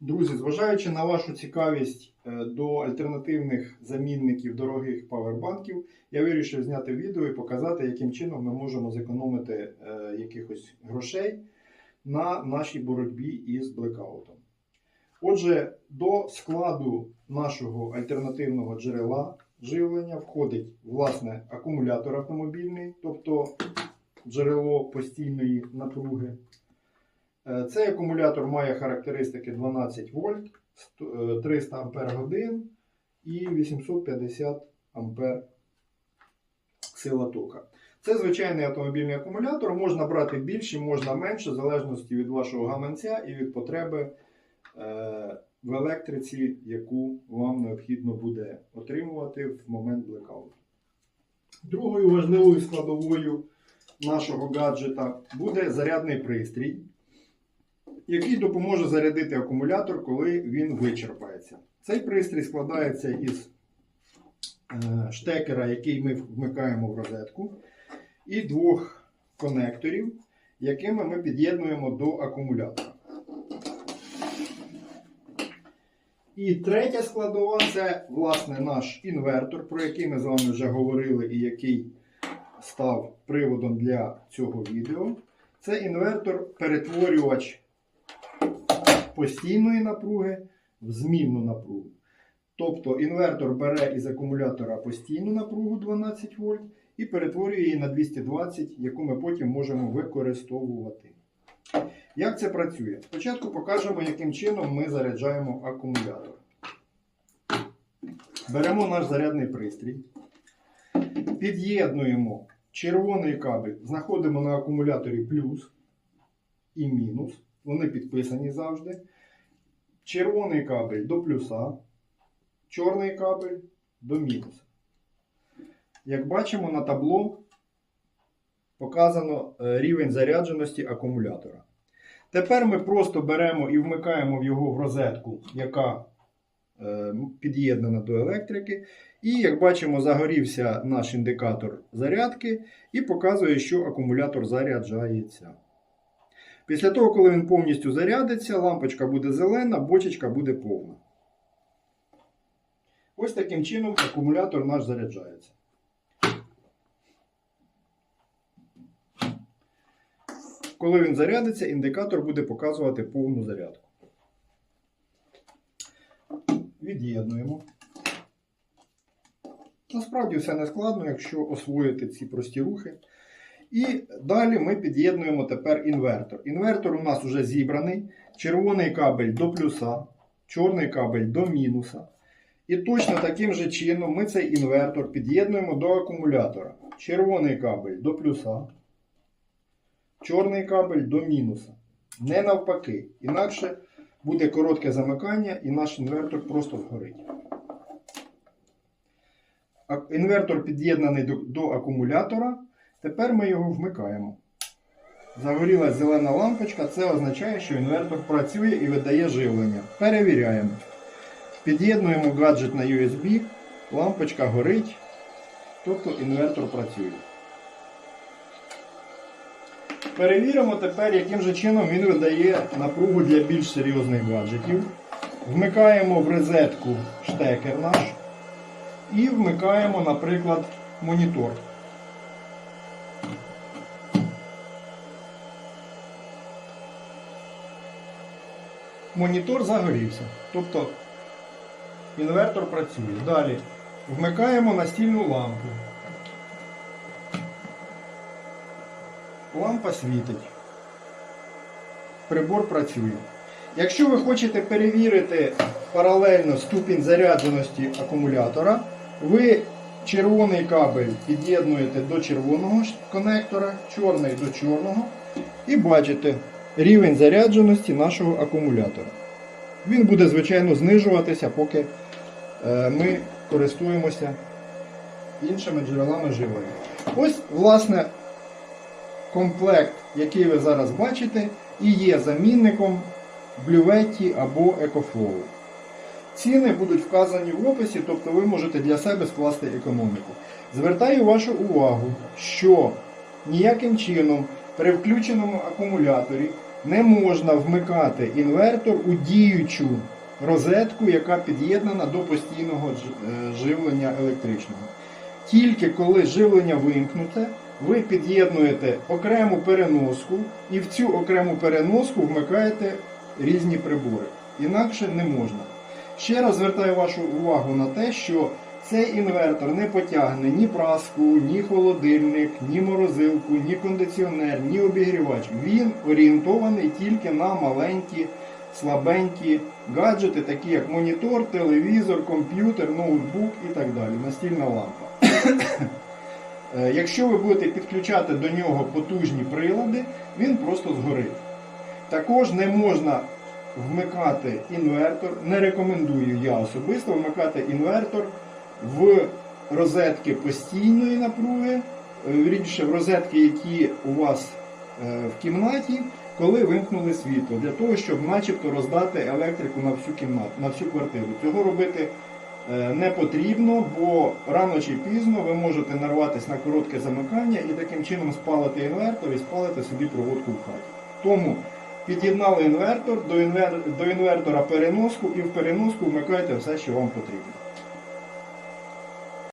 Друзі, зважаючи на вашу цікавість е, до альтернативних замінників дорогих павербанків, я вирішив зняти відео і показати, яким чином ми можемо зекономити е, якихось грошей на нашій боротьбі із блекаутом. Отже, до складу нашого альтернативного джерела живлення входить власне акумулятор автомобільний, тобто джерело постійної напруги. Е, Цей акумулятор має характеристики 12 вольт, е, 300 ампер годин і 850 ампер сила тока. Це звичайний автомобільний акумулятор. Можна брати більше, можна менше, в залежності від вашого гаманця і від потреби е, в електриці, яку вам необхідно буде отримувати в момент блекауту. Другою важливою складовою нашого гаджета буде зарядний пристрій який допоможе зарядити акумулятор, коли він вичерпається. Цей пристрій складається із е, штекера, який ми вмикаємо в розетку, і двох конекторів, якими ми під'єднуємо до акумулятора. І третя складова це власне наш інвертор, про який ми з вами вже говорили і який став приводом для цього відео. Це інвертор-перетворювач постійної напруги в змінну напругу. Тобто інвертор бере із акумулятора постійну напругу 12 вольт і перетворює її на 220, яку ми потім можемо використовувати. Як це працює? Спочатку покажемо, яким чином ми заряджаємо акумулятор. Беремо наш зарядний пристрій, під'єднуємо червоний кабель, знаходимо на акумуляторі плюс і мінус. Вони підписані завжди. Червоний кабель до плюса, чорний кабель до мінуса. Як бачимо на табло, показано е, рівень зарядженості акумулятора. Тепер ми просто беремо і вмикаємо його в розетку, яка е, під'єднана до електрики. І, як бачимо, загорівся наш індикатор зарядки і показує, що акумулятор заряджається. Після того, коли він повністю зарядиться, лампочка буде зелена, бочечка буде повна. Ось таким чином акумулятор наш заряджається. Коли він зарядиться, індикатор буде показувати повну зарядку. Від'єднуємо. Насправді все не складно, якщо освоїти ці прості рухи. І далі ми під'єднуємо тепер інвертор. Інвертор у нас вже зібраний. Червоний кабель до плюса, чорний кабель до мінуса. І точно таким же чином ми цей інвертор під'єднуємо до акумулятора. Червоний кабель до плюса, чорний кабель до мінуса. Не навпаки. Інакше буде коротке замикання і наш інвертор просто згорить. Інвертор під'єднаний до акумулятора. Тепер ми його вмикаємо. Загорілась зелена лампочка, це означає, що інвертор працює і видає живлення. Перевіряємо. Під'єднуємо гаджет на USB, лампочка горить, тобто інвертор працює. Перевіримо тепер, яким же чином він видає напругу для більш серйозних гаджетів. Вмикаємо в розетку штекер наш і вмикаємо, наприклад, монітор. Монітор загорівся. Тобто інвертор працює. Далі вмикаємо настільну лампу. Лампа світить. Прибор працює. Якщо ви хочете перевірити паралельно ступінь зарядженості акумулятора, ви червоний кабель під'єднуєте до червоного конектора, чорний до чорного, і бачите рівень зарядженості нашого акумулятора. Він буде, звичайно, знижуватися, поки е, ми користуємося іншими джерелами живлення. Ось, власне, комплект, який ви зараз бачите, і є замінником Блюветті або EcoFlow. Ціни будуть вказані в описі, тобто ви можете для себе скласти економіку. Звертаю вашу увагу, що ніяким чином при включеному акумуляторі Не можна вмикати інвертор у діючу розетку, яка під'єднана до постійного е, живлення електричного. Тільки коли живлення вимкнуте, ви під'єднуєте окрему переноску і в цю окрему переноску вмикаєте різні прибори. Інакше не можна. Ще раз звертаю вашу увагу на те, що цей інвертор не потягне ні праску, ні холодильник, ні морозилку, ні кондиціонер, ні обігрівач. Він орієнтований тільки на маленькі, слабенькі гаджети, такі як монітор, телевізор, комп'ютер, ноутбук і так далі, настільна лампа. Е, Якщо ви будете підключати до нього потужні прилади, він просто згорить. Також не можна вмикати інвертор, не рекомендую я особисто вмикати інвертор в розетки постійної напруги, е, вірніше в розетки, які у вас е, в кімнаті, коли вимкнули світло, для того, щоб начебто роздати електрику на всю кімнату, на всю квартиру. Цього робити е, не потрібно, бо рано чи пізно ви можете нарватися на коротке замикання і таким чином спалити інвертор і спалити собі проводку в хаті. Тому під'єднали інвертор, до інвертора переноску і в переноску вмикайте все, що вам потрібно.